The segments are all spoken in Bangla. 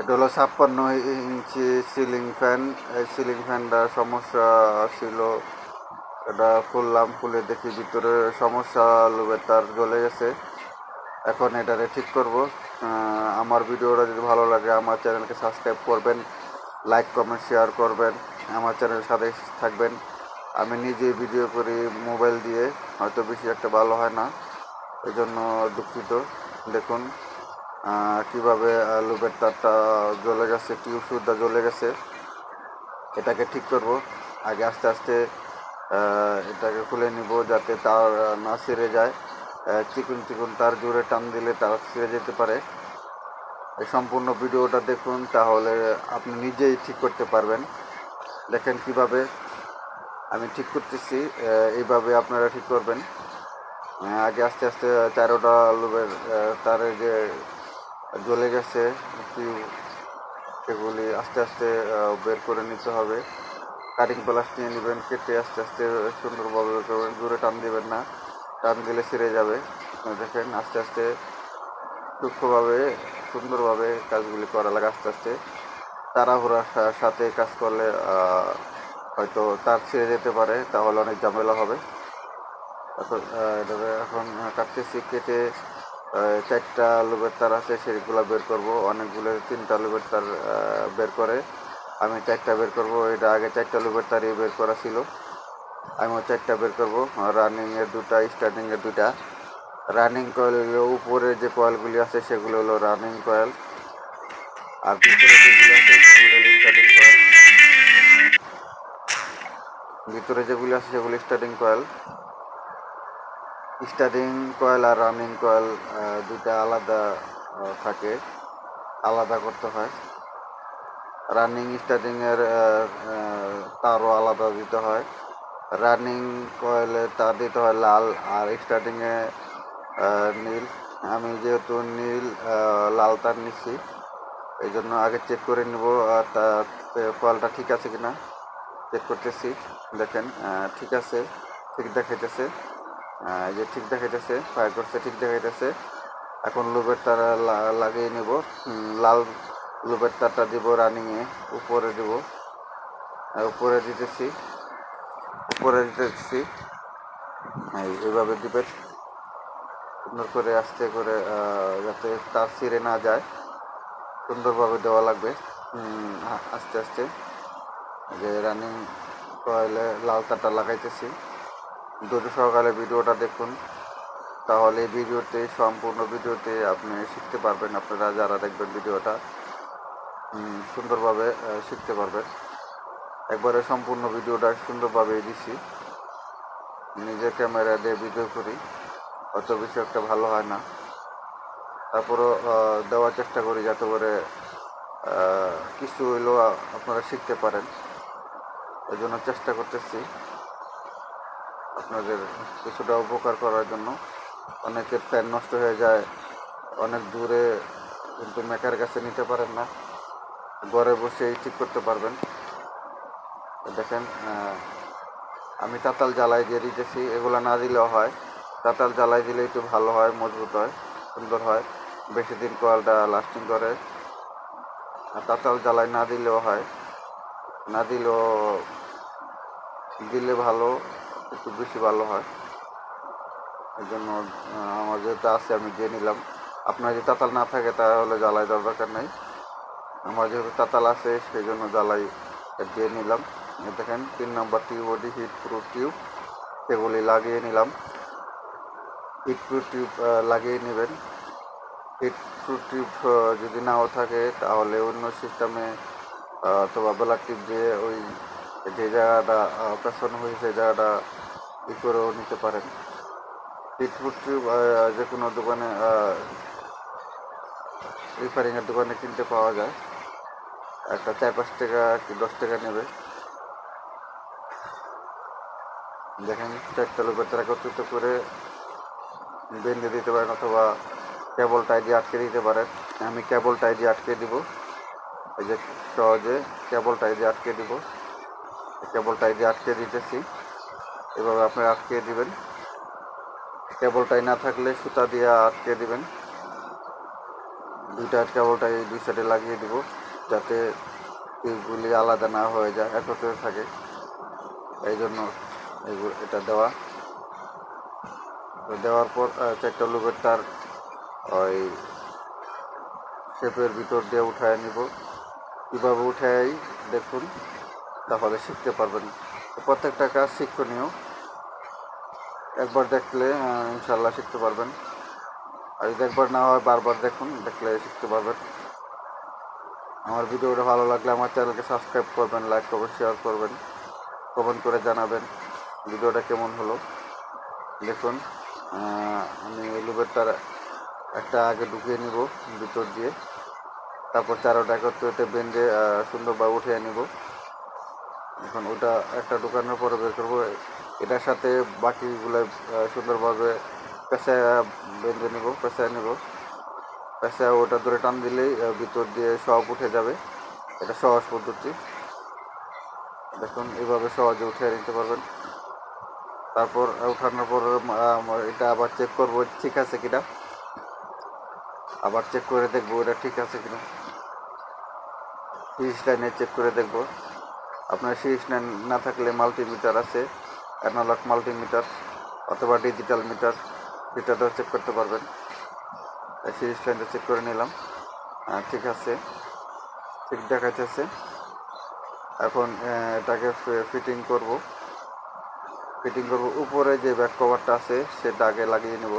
এটা হলো ছাপ্পান্ন ইঞ্চি সিলিং ফ্যান এই সিলিং ফ্যানটা সমস্যা ছিল। এটা খুললাম, খুলে দেখি ভিতরে সমস্যা লোকের তার জ্বলে গেছে। এখন এটারে ঠিক করব। আমার ভিডিওটা যদি ভালো লাগে, আমার চ্যানেলকে সাবস্ক্রাইব করবেন লাইক কমেন্ট শেয়ার করবেন, আমার চ্যানেলের সাথে থাকবেন। আমি নিজে ভিডিও করি মোবাইল দিয়ে, হয়তো বেশি একটা ভালো হয় না। এই জন্য দুঃখিত। দেখুন। কীভাবে লুপের তারটা জ্বলে গেছে টিউব সুদ্ধা জ্বলে গেছে, এটাকে ঠিক করব। আগে আস্তে আস্তে এটাকে খুলে নিব যাতে তার না ছিঁড়ে যায়। চিকুন চিকুন তার জোরে টান দিলে তার ছিঁড়ে যেতে পারে। এই সম্পূর্ণ ভিডিওটা দেখুন, তাহলে আপনি নিজেই ঠিক করতে পারবেন। দেখেন কীভাবে আমি ঠিক করতেছি এইভাবে আপনারা ঠিক করবেন। আগে আস্তে আস্তে চারোটা লোবের তারে যে জ্বলে গেছে সেগুলি আস্তে আস্তে বের করে নিতে হবে। কাটিং প্লাস নিয়ে নেবেন, কেটে আস্তে আস্তে সুন্দরভাবে বের করবেন জোরে টান দিবেন না। টান দিলে ছিঁড়ে যাবে। দেখেন, আস্তে আস্তে সূক্ষ্মভাবে, সুন্দরভাবে কাজগুলি করা লাগে আস্তে আস্তে। তাড়াহুড়ার সাথে কাজ করলে হয়তো তার ছিঁড়ে যেতে পারে, তাহলে অনেক ঝামেলা হবে। এখন এখন কাটতেছি, কেটে চারটা লোবের তার আছে, সেগুলো বের করব। অনেকগুলো, তিনটা লোবের তার বের করে। আমি চারটা বের করব। এটা আগে চারটা লোবের তারই বের করা ছিল। আমি চারটা বের করব। রানিংয়ের দুটা, স্টার্টিংয়ের দুটা। রানিং কয়েল উপরে যে কয়েলগুলি আছে, সেগুলো হলো রানিং কয়েল। আর ভিতরে যেগুলো আছে ভিতরে যেগুলি আছে, সেগুলো স্টার্টিং কয়েল। স্টার্টিং কয়েল আর রানিং কয়েল দুইটা আলাদা থাকে আলাদা করতে হয়। রানিং স্টার্টিং এর আহ, আহ, তারও আলাদা দিতে হয়। রানিং কয়েলে তার দিতে হয় লাল আর স্টার্টিংয়ে নীল। আমি যেহেতু নীল লাল তার নিচ্ছি এই জন্য আগে চেক করে নিব আর তার কয়েলটা ঠিক আছে কিনা চেক করতেছি। দেখেন ঠিক আছে ঠিক দেখাইতেছে। যে ঠিক দেখাইতেছে ফায়ার করছে ঠিক দেখাইতেছে। এখন লুবের তারা লাগিয়ে নেব। লাল লুবের তারটা দিব রানিংয়ে উপরে দিব। উপরে দিতেছি। উপরে দিতেছি। এইভাবে দিবেন সুন্দর করে আস্তে করে যাতে তার ছিঁড়ে না যায়। সুন্দরভাবে দেওয়া লাগবে। আস্তে আস্তে। যে রানিং কয়েলে লাল তারটা লাগাইতেছি। ধৈর্য সহকারে ভিডিওটা দেখুন, তাহলে ভিডিওতে, সম্পূর্ণ ভিডিওতে আপনি শিখতে পারবেন, আপনারা যারা দেখবেন ভিডিওটা সুন্দরভাবে শিখতে পারবেন। একবারে সম্পূর্ণ ভিডিওটা সুন্দরভাবে দিছি। নিজের ক্যামেরা দিয়ে ভিডিও করি, অত বেশি একটা ভালো হয় না। তারপরও দেওয়ার চেষ্টা করি যাতে করে কিছু হইলেও আপনারা শিখতে পারেন। এই জন্য চেষ্টা করতেছি। আপনাদের কিছুটা উপকার করার জন্য। অনেকের ফ্যান নষ্ট হয়ে যায়, অনেক দূরে কিন্তু মেকার কাছে নিতে পারেন না। ঘরে বসেই ঠিক করতে পারবেন। দেখেন আমি তাতাল জ্বালাই দিয়ে দিতেছি, এগুলো না দিলেও হয়। তাতাল জ্বালাই দিলে একটু ভালো হয়, মজবুত হয়, সুন্দর হয়। বেশি দিন কয়েলটা লাস্টিং করে। তাতাল জ্বালাই না দিলেও হয়। না দিলেও দিলে ভালো। একটু বেশি ভালো হয়। এই জন্য আমার যেটা আছে আমি দিয়ে নিলাম। আপনার যদি তাতাল না থাকে তাহলে জ্বালাই দেওয়ার দরকার নেই। আমার যেহেতু তাতাল আছে, সেই জন্য জ্বালাই দিয়ে নিলাম। দেখেন, তিন number tube body heat proof tube. সেগুলি লাগিয়ে নিলাম। হিট প্রুফ টিউব লাগিয়ে নেবেন। হিট প্রুফ টিউব যদি নাও থাকে তাহলে অন্য সিস্টেমে অথবা ব্লাড টিউব দিয়ে ওই যে জায়গাটা পেছানো হয়েছে জায়গাটা ই করেও নিতে পারেন। টিউব যে কোনো দোকানে রিপেয়ারিংয়ের দোকানে কিনতে পাওয়া যায়। একটা চার পাঁচ টাকা কি দশ টাকা নেবে। দেখেন, চারটা লোকের তারা একত্রিত করে বেঁধে দিতে পারেন অথবা কেবল টাই দিয়ে আটকে দিতে পারেন। আমি কেবল টাই দিয়ে আটকে দিব। এই যে সহজে কেবল টাই দিয়ে আটকে দিব। কেবল টাই দিয়ে আটকে দিতেছি। এভাবে আপনি আটকে দিবেন। কেবলটাই না থাকলে সুতা দিয়ে আটকে দিবেন। দুইটা কেবলটা এই দুই সাইডে লাগিয়ে দিব যাতে টিউবগুলি আলাদা না হয়ে যায়, একত্রে থাকে। এই জন্য এইগুলো এটা দেওয়া। দেওয়ার পর চারটা লুবের তার ওই শেপের ভিতর দিয়ে উঠায় নিব। কীভাবে উঠাই দেখুন। তাহলে শিখতে পারবেন। প্রত্যেকটা কাজ শিক্ষণীয়। একবার দেখলে ইনশাল্লাহ শিখতে পারবেন। আর যদি একবার না হয়, বারবার দেখুন, দেখলে শিখতে পারবেন। আমার ভিডিওটা ভালো লাগলে আমার চ্যানেলকে সাবস্ক্রাইব করবেন, লাইক করবেন, শেয়ার করবেন, কমেন্ট করে জানাবেন ভিডিওটা কেমন হলো। দেখুন আমি লুবের তার একটা আগে ঢুকিয়ে নিব ভিতর দিয়ে। তারপর চারোটা একত্রিত বেঁধে সুন্দরভাবে উঠিয়ে নিব। এখন ওটা একটা দোকানের পরে বের করব। এটার সাথে বাকিগুলো সুন্দরভাবে পেঁচায় বেঁধে নিব পেঁচায় নেব। পেঁচায় ওটা ধরে টান দিলেই ভিতর দিয়ে সব উঠে যাবে। এটা সহজ পদ্ধতি। দেখুন এইভাবে সহজে উঠে নিতে পারবেন। তারপর উঠানোর পর এটা আবার চেক করব, ঠিক আছে কিনা? আবার চেক করে দেখব, এটা ঠিক আছে কিনা? সিরিজ লাইনে চেক করে দেখব। আপনার লাইন না থাকলে মাল্টিমিটার আছে, অ্যানালগ মাল্টিমিটার অথবা ডিজিটাল মিটার সেটাতেও চেক করতে পারবেন। সিরিজ লাইনটা চেক করে নিলাম। ঠিক আছে। ঠিক দেখাচ্ছে এখন এটাকে ফিটিং করব। ফিটিং করব। উপরে যে ব্যাক কভারটা আছে, সেটা আগে লাগিয়ে নেব।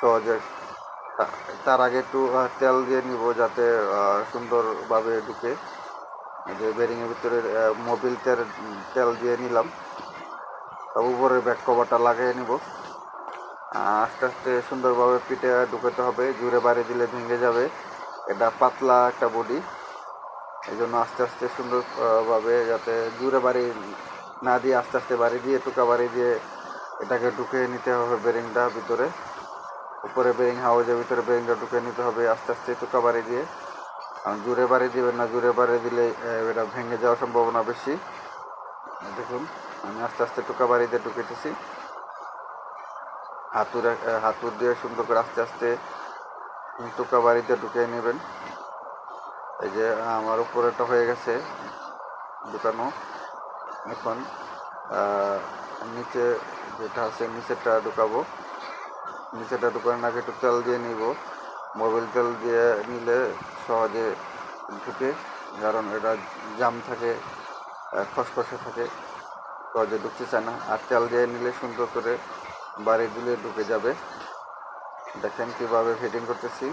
সহজে। তার আগে একটু তেল দিয়ে নিব যাতে সুন্দরভাবে ঢুকে। যে বেরিংয়ের ভিতরে মোবিল তেল তেল দিয়ে নিলাম। তার উপরে ব্যাক কভারটা লাগিয়ে নিব। আস্তে আস্তে সুন্দরভাবে পিঠে ঢুকাতে হবে। জুড়ে বাড়ি দিলে ভেঙে যাবে। এটা পাতলা একটা বডি এই জন্য আস্তে আস্তে সুন্দরভাবে যাতে জুড়ে বাড়ি না দিয়ে আস্তে আস্তে বাড়ি দিয়ে, টুকা বাড়ি দিয়ে এটাকে ঢুকে নিতে হবে বেরিংটা ভিতরে। উপরে বেরিং হাউজের ভিতরে বেরিংটা ঢুকে নিতে হবে আস্তে আস্তে টুকা বাড়ি দিয়ে। আর জুড়ে বাড়ি দিবেন না জুড়ে বাড়ি দিলে এটা ভেঙে যাওয়ার সম্ভাবনা বেশি। দেখুন, আমি আস্তে আস্তে টুকা বাড়ি দিয়ে ঢুকেতেছি হাতুর হাতুর দিয়ে সুন্দর করে আস্তে আস্তে টুকা বাড়িতে ঢুকে নেবেন। এই যে, আমার উপরেটা হয়ে গেছে ঢুকানো। এখন নিচে যেটা আছে, নিচেরটা ঢুকাবো। নিচেটা ঢুকানোর আগে একটু তেল দিয়ে নিব। মোবিল তেল দিয়ে নিলে সহজে ঢুকে, কারণ এটা জাম থাকে খসখসে থাকে সহজে ঢুকতে চায় না। আর তেল দিয়ে নিলে সুন্দর করে বাড়ি দিলে ঢুকে যাবে। দেখেন কীভাবে ফিটিং করতেছি।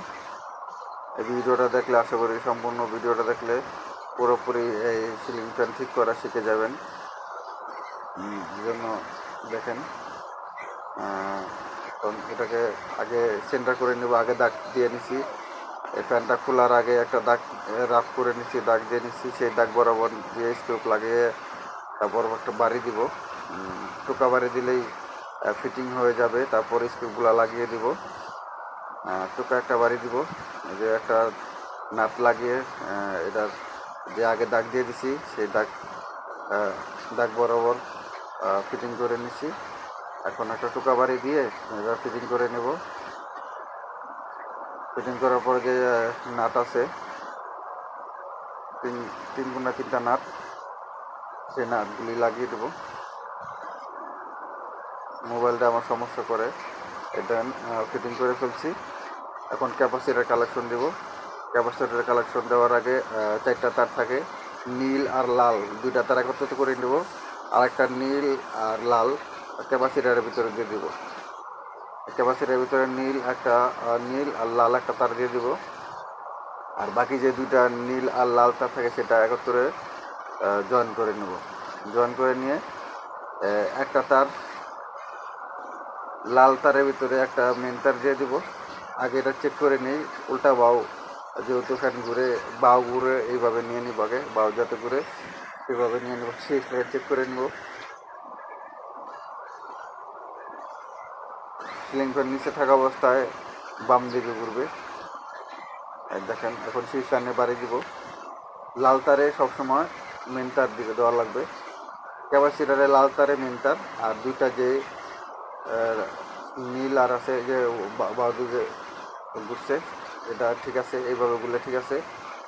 এই ভিডিওটা দেখলে, আশা করি সম্পূর্ণ ভিডিওটা দেখলে পুরোপুরি এই সিলিং ফ্যান ঠিক করা শিখে যাবেন। জন্য দেখেন এটাকে আগে সেন্টার করে নেব, আগে দাগ দিয়ে নিছি। এই ফ্যানটা খোলার আগে একটা দাগ রাফ করে নিছি, দাগ দিয়ে নিছি, সেই দাগ বরাবর দিয়ে স্ক্রুপ লাগিয়ে তারপর একটা বাড়ি দিব। টোকা বাড়ি দিলেই ফিটিং হয়ে যাবে, তারপর স্ক্রুপগুলো লাগিয়ে দিব। টোকা একটা বাড়ি দিব যে একটা নাট লাগিয়ে এটার যে আগে দাগ দিয়ে দিছি, সেই দাগ দাগ বরাবর ফিটিং করে নিছি। এখন একটা টোকা বাড়ি দিয়ে, এবার ফিটিং করে নেব। ফিটিং করার পরে যে নাট আছে, তিন তিন গুণা তিনটা নাট, সেই নাটগুলি লাগিয়ে দেবো। মোবাইলটা আমার সমস্যা করে, এটা ফিটিং করে ফেলছি। এখন ক্যাপাসিটার কালেকশন দেব। ক্যাপাসিটার কালেকশন দেওয়ার আগে চারটা তার থাকে, নীল আর লাল। দুইটা তার একত্রিত করে নেব আর একটা নীল আর লাল ক্যাপাসিটারের ভিতরে দিয়ে দিব। ক্যাপাসিটারের ভিতরে নীল একটা নীল আর লাল একটা তার দিয়ে দিব। আর বাকি যে দুইটা নীল আর লাল তার থাকে সেটা একত্রে জয়েন করে নেব। জয়েন করে নিয়ে একটা তার লাল তারের ভিতরে একটা মেন তার দিয়ে দিব। আগে এটা চেক করে নিই, উল্টা বাউ যেহেতু ফ্যান ঘুরে, বাউ ঘুরে এইভাবে নিয়ে নিব আগে, বাউ যাতে ঘুরে সেভাবে নিয়ে নেব। সেই চেক করে নেব। সিলিং ফ্যান নিচে থাকা অবস্থায় বাম দিকে ঘুরবে। দেখেন, এখন সেই ফ্যানে বাড়ি দিব। লাল তারে সবসময় মেন তার দিকে দেওয়া লাগবে। ক্যাপাসিটারে লাল তারে মেন তার, আর দুইটা যে নীল আর আছে যে বা- বাউ দিকে ঘুরছে, এটা ঠিক আছে, এইভাবে বললে ঠিক আছে।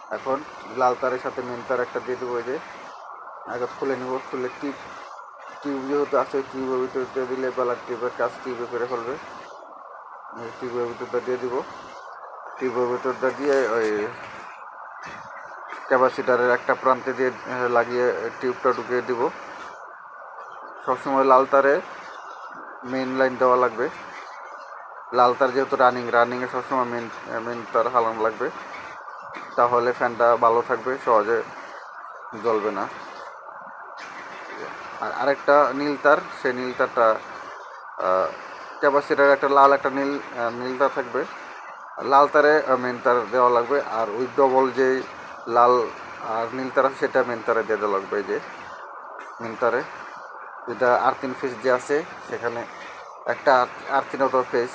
এখন লাল তারের সাথে মেন তার একটা দিয়ে দেবো যে। আগে খুলে নেব, খুলে টিপ টিউব যেহেতু আছে টিউবের ভিতরে দিলে বেলার টিউবের কাজ টিউবে করে ফেলবে। টিউবের ভিতরটা দিয়ে দিব। টিউবের ভিতরটা দিয়ে ওই ক্যাপাসিটারের একটা প্রান্তে দিয়ে লাগিয়ে টিউবটা ঢুকিয়ে দিব। সবসময় লাল তারে মেন লাইন দেওয়া লাগবে। লাল তার যেহেতু রানিং রানিংয়ে সবসময় মেন মেন তার হালানো লাগবে। তাহলে ফ্যানটা ভালো থাকবে, সহজে জ্বলবে না। আর আরেকটা নীল তার, সেই নীল তারটা ক্যাপাসিটার একটা লাল, একটা নীল নীলটা থাকবে। লাল তারে মেন তার দেওয়া লাগবে। আর ওই ডবল যে লাল আর নীল তার আছে, সেটা মেন তারে দিয়ে দেওয়া লাগবে যে মেন তারে। যেটা আর্থিন ফেস যে আছে, সেখানে একটা আর্থিন অটো ফেস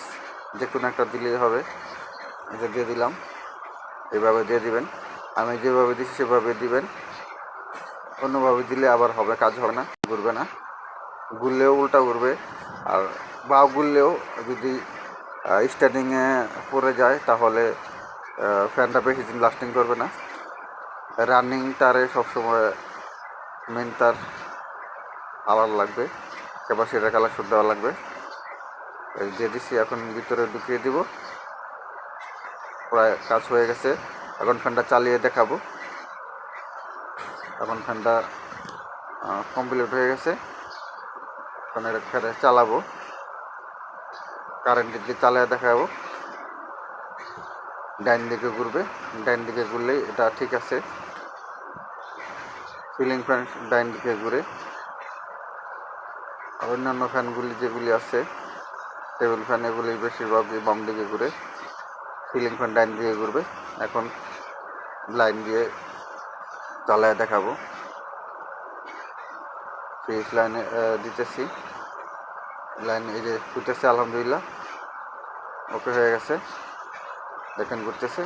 যে কোনো একটা দিলেই হবে। এটা দিয়ে দিলাম। এইভাবে দিয়ে দিবেন। আমি যেভাবে দিচ্ছি সেভাবে দিবেন। অন্যভাবে দিলে আবার হবে, কাজ হবে না, ঘুরবে না। ঘুরলেও উল্টা ঘুরবে। আর বা ঘুরলেও যদি স্টার্টিংয়ে পড়ে যায়, তাহলে ফ্যানটা বেশি দিন লাস্টিং করবে না। রানিং তারে সবসময় মেন তার আলাদা লাগবে ক্যাপাসিটার কালেকশন দেওয়া লাগবে। দিচ্ছি এখন ভিতরে ঢুকিয়ে দিব। প্রায় কাজ হয়ে গেছে। এখন ফ্যানটা চালিয়ে দেখাবো। এখন ফ্যানটা কমপ্লিট হয়ে গেছে। এখন এটা ফেরে চালাবো। কারেন্ট দিয়ে চালিয়ে দেখাবো, ডাইন দিকে ঘুরবে, ডাইন দিকে ঘুরলেই এটা ঠিক আছে। সিলিং ফ্যান ডাইন দিকে ঘুরে। অন্যান্য ফ্যানগুলি যেগুলি আছে টেবিল ফ্যান এগুলি বেশিরভাগ বাম দিকে ঘুরে সিলিং ফ্যান ডাইন দিকে ঘুরবে। এখন লাইন দিয়ে চালায় দেখাবো। ফ্রিজ লাইনে দিতেছি। লাইন এই যে ঘুরতেছে আলহামদুলিল্লাহ। ওকে হয়ে গেছে। দেখেন ঘুরতেছে।